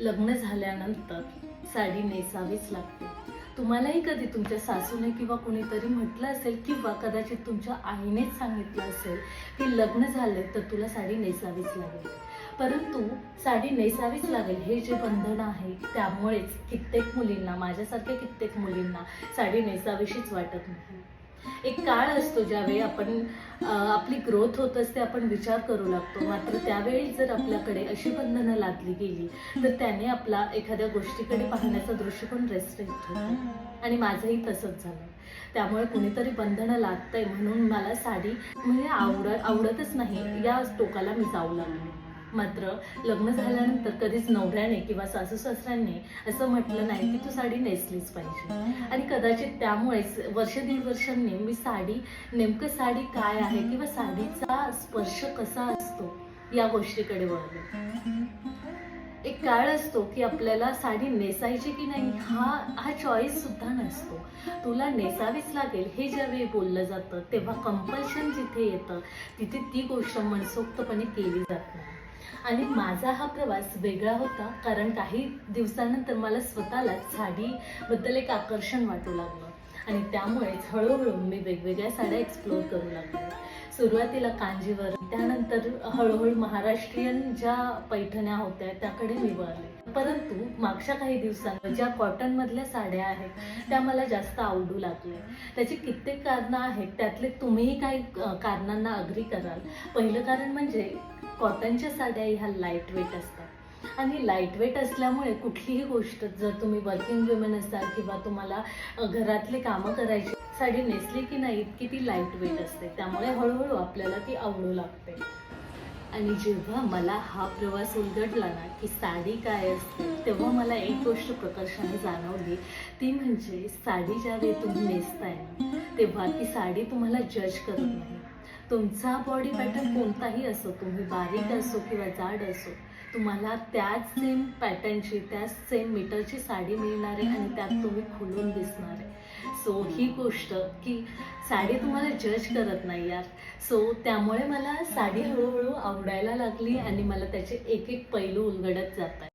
लग्न झाल्यानंतर साडी नेसावीच लागते. तुम्हालाही कधी तुमच्या सासूने किंवा कुणीतरी म्हटलं असेल किंवा कदाचित तुमच्या आईनेच सांगितलं असेल की लग्न झालंय तर तुला साडी नेसावीच लागेल. परंतु साडी नेसावीच लागेल हे जे बंधन आहे त्यामुळेच कित्येक मुलींना माझ्यासारख्या कित्येक मुलींना साडी नेसावीशीच वाटत नाही. एक काळ असतो ज्यावेळी आपण आपली ग्रोथ होत असते आपण विचार करू लागतो. मात्र त्यावेळी जर आपल्याकडे अशी बंधनं लादली गेली तर त्याने आपला एखाद्या गोष्टीकडे पाहण्याचा दृष्टिकोन रेस्ट्रिक्ट होतो. आणि माझंही तसंच झालं. त्यामुळे कुणीतरी बंधनं लागतंय म्हणून मला साडी म्हणजे आवड आवडतच नाही. या टोकाला मी जाऊ लागले. मात्र लग्न झाल्यानंतर कधीच नवऱ्याने किंवा सासू सासऱ्यांनी असं म्हटलं नाही की तू साडी नेसलीच पाहिजे. आणि कदाचित त्यामुळेच वर्ष दीड वर्षांनी मी साडी नेमकं साडी काय आहे किंवा साडीचा स्पर्श कसा असतो या गोष्टीकडे वळले. एक काळ असतो की आपल्याला साडी नेसायची की नाही हा हा चॉईस सुद्धा नसतो. तुला नेसावीच लागेल हे ज्यावेळी बोललं जातं तेव्हा कंपल्शन जिथे येतं तिथे ती गोष्ट मनसोक्तपणे केली जात नाही. आणि माझा हा प्रवास वेगळा होता कारण काही दिवसानंतर मला स्वतःला साडीबद्दल एक आकर्षण वाटू लागलं. आणि त्यामुळेच हळूहळू मी वेगवेगळ्या साड्या एक्सप्लोअर करू लागले. सुरुवातीला कांजीवर त्यानंतर हळूहळू महाराष्ट्रीयन ज्या पैठण्या होत्या त्याकडे मी वळले. परंतु मागच्या काही दिवसांवर ज्या कॉटन मधल्या साड्या आहेत त्या मला जास्त आवडू लागल्या. त्याची कित्येक कारणं आहेत त्यातले तुम्हीही काही कारणांना अग्री कराल. पहिलं कारण म्हणजे कॉटनच्या साड्या ह्या लाइट वेट असतात. आणि लाइट वेट असल्यामुळे कुठलीही गोष्ट जर तुम्ही वर्किंग वुमेन असाल किंवा तुम्हाला घरातले घरातली कामं करायची साडी नेसली की नाही इतकी ती लाइट वेट असते. त्यामुळे हळूहळू आपल्याला ती आवडू लागते. आणि जेव्हा मला हा प्रवास उलगडला ना की साडी काय असते तेव्हा मला एक गोष्ट प्रकर्षाने जाणवली. ती म्हणजे साडी ज्यावेळी तुम्ही नेसताय ना तेव्हा ती साडी तुम्हाला जज करत नाही. तुमचा बॉडी पॅटर्न कोणताही असो तुम्ही बारीक असो किंवा जाड असो तुम्हाला त्याच सेम पॅटर्नची त्याच सेम मीटरची साडी मिळणार आहे आणि त्यात तुम्ही खुलून दिसणार आहे. सो ही गोष्ट की साडी तुम्हाला जज करत नाही यार. सो त्यामुळे मला साडी हळूहळू आवडायला लागली आणि मला त्याचे एक एक पैलू उलगडत जात आहे